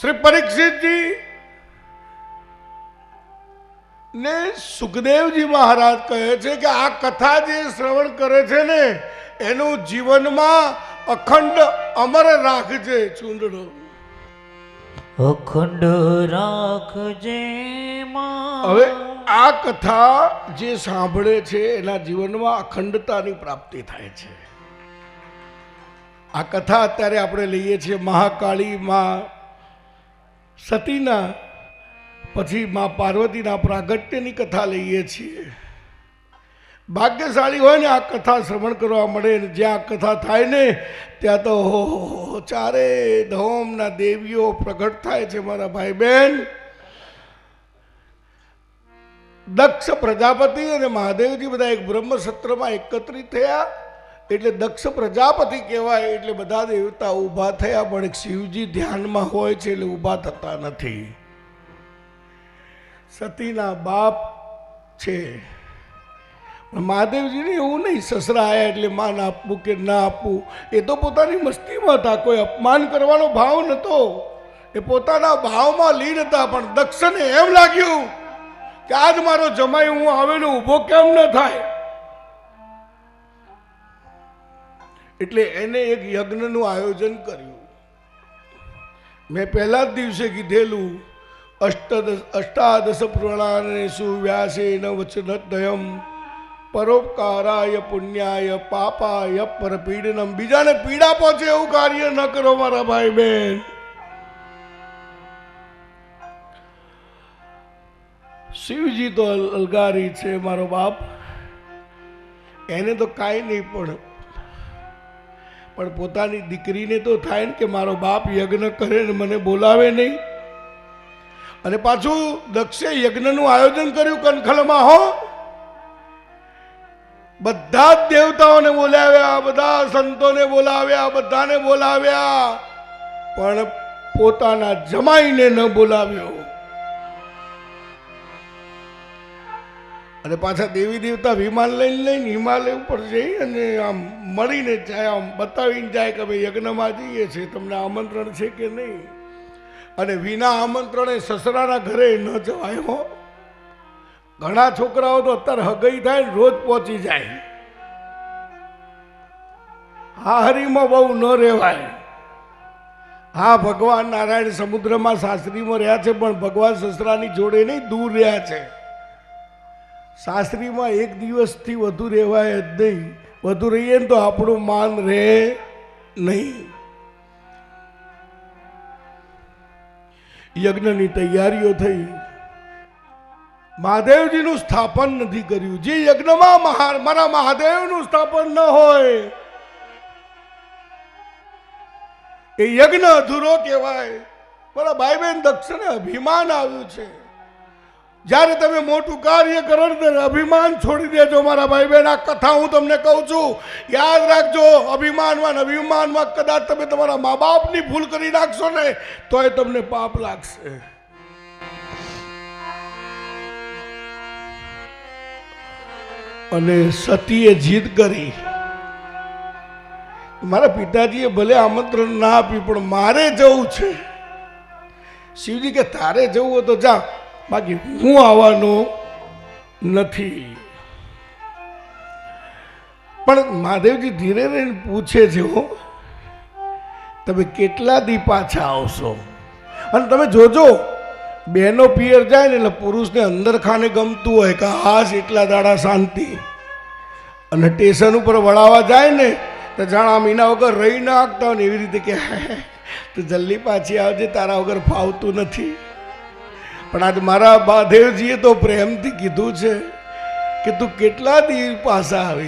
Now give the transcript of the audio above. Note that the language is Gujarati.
શ્રી પરીક્ષિતજી ને સુખદેવજી મહારાજ કહે છે કે આ કથા જે શ્રવણ કરે છે ને એનું જીવનમાં અખંડ અમર રાખજે ચૂંદડો. અખંડ રાખજે હવે આ કથા જે સાંભળે છે એના જીવનમાં અખંડતાની પ્રાપ્તિ થાય છે. આ કથા અત્યારે આપણે લઈએ છીએ મહાકાળી માં સતીના, પછી મા પાર્વતીના પ્રાગટ્યની કથા લઈએ છીએ. ભાગ્યશાળી હોય ને આ કથા શ્રવણ કરવા મળે ને જ્યાં આ કથા થાય ને, ત્યાં તો હો ચારે ધોમના દેવીઓ પ્રગટ થાય છે મારા ભાઈ બહેન દક્ષ પ્રજાપતિ અને મહાદેવજી બધા એક બ્રહ્મસત્રમાં એકત્રિત થયા. એટલે દક્ષ પ્રજાપતિ કહેવાય એટલે બધા દેવતા ઊભા થયા, પણ શિવજી ધ્યાનમાં હોય છે એટલે ઊભા થતા નથી. સતીના બાપ છે. મહાદેવજીને એવું નહીં, સસરા આવ્યા એટલે માન આપવું કે ના આપવું. એ તો પોતાની મસ્તીમાં હતા, કોઈ અપમાન કરવાનો ભાવ નહોતો. એ પોતાના ભાવમાં લીન હતા, પણ દક્ષને એમ લાગ્યું કે આજ મારો જમાઈ હું આવેલો ઊભો કેમ ન થાય? એટલે એને એક યજ્ઞનું આયોજન કર્યું. મેં પહેલા જ દિવસે કીધેલું અષ્ટદશ અષ્ટાદશ પ્રણાનેશુ સુવ્યાસે ન વચનદયમ પરોપકારાય પુણ્યાય પાપાય પરપીડનમ. બીજાને પીડા પહોંચે એવું કાર્ય ન કરો મારા ભાઈ બહેન શિવજી તો અલગારી છે મારો બાપ. એને તો કાંઈ નહીં પણ પણ પોતાની દીકરીને તો થાય ને કે મારો બાપ યજ્ઞ કરે ને મને બોલાવે નહીં. અને પાછું દક્ષે યજ્ઞનું આયોજન કર્યું કનખલમાં, હો. બધા જ દેવતાઓને બોલાવ્યા, બધા સંતોને બોલાવ્યા, બધાને બોલાવ્યા. પણ પોતાના જમાઈને ન બોલાવ્યો. અને પાછા દેવી દેવતા વિમાન લઈને લઈને હિમાલય ઉપર જઈ અને આમ મળીને જાય, આમ બતાવીને જાય કે ભાઈ યજ્ઞમાં જઈએ છીએ. તમને આમંત્રણ છે કે નહીં? અને વિના આમંત્રણે સસરાના ઘરે ન જવાય હો. ઘણા છોકરાઓ તો અત્યારે હગઈ થાય ને રોજ પહોંચી જાય. હા હરીમાં બહુ ન રહેવાય. હા, ભગવાન નારાયણ સમુદ્રમાં સાસરીમાં રહ્યા છે, પણ ભગવાન સસરાની જોડે નહીં, દૂર રહ્યા છે. સાસરીમાં એક દિવસથી વધુ રહેવાય જ નહીં. વધુ રહીએ ને તો આપણું માન રહે નહીં. યજ્ઞની તૈયારીઓ થઈ. મહાદેવજીનું સ્થાપન નથી કર્યું. જે યજ્ઞમાં મારા મહાદેવનું સ્થાપન ન હોય, એ યજ્ઞ અધૂરો કહેવાય. મારા ભાઈ બહેન દક્ષને અભિમાન આવ્યું છે. જ્યારે તમે મોટું કાર્ય કરો ને અભિમાન છોડી દેજો મારા ભાઈ બહેન આ કથા હું તમને કહું છું. યાદ રાખજો, અભિમાનમાં અભિમાનમાં કદાચ તમે તમારા મા બાપની ભૂલ કરી નાખશો ને, તોય તમને પાપ લાગશે. અને સતીએ જીદ કરી. મારા પિતાજીએ ભલે આમંત્રણ ના આપ્યું પણ મારે જવું છે. શિવજી કે, તારે જવું હોય તો જા. બાકી હું આવવાનો નથી. પણ મહાદેવજી ધીરે રહીને પૂછે છે હો, તમે કેટલા દી પાછા આવશો? અને તમે જોજો, બેનો પિયર જાય ને એટલે પુરુષને અંદર ખાને ગમતું હોય કે હાશ, એટલા દાડા શાંતિ. અને સ્ટેશન ઉપર વળાવવા જાય ને, તો જાણા મહિના વગર રહી નાખતા હોય ને એવી રીતે કે તો જલ્દી પાછી આવજે, તારા વગર ફાવતું નથી. પણ આજ મારા મહાદેવજીએ તો પ્રેમથી કીધું છે કે તું કેટલા દી પાછા આવી